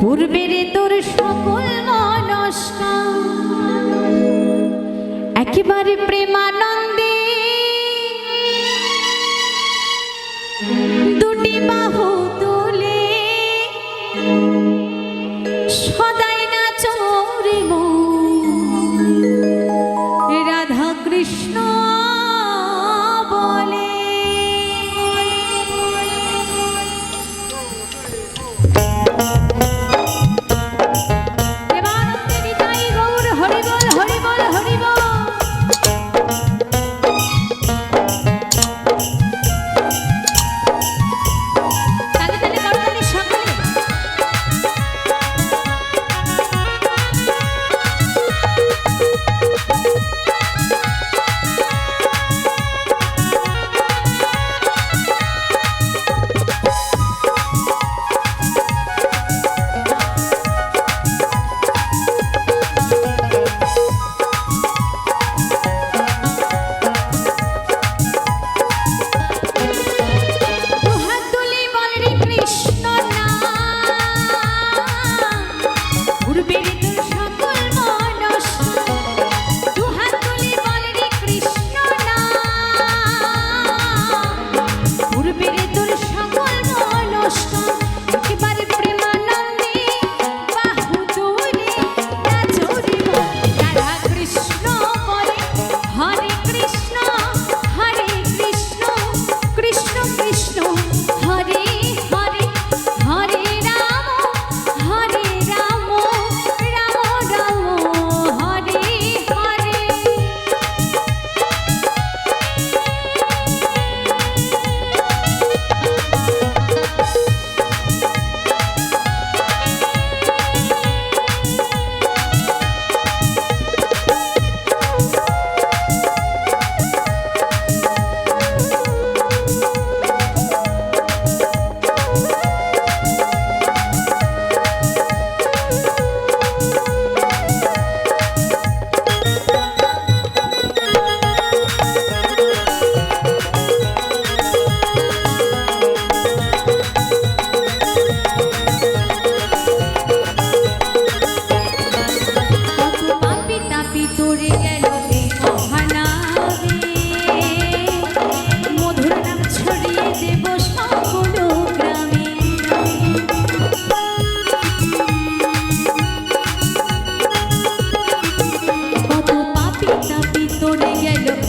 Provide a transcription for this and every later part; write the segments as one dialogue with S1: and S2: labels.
S1: পূর্বের তোর সকল মনস্কা একেবারে প্রেমানন্দে। দুটি বাহু তুলে সদাই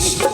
S1: Christ.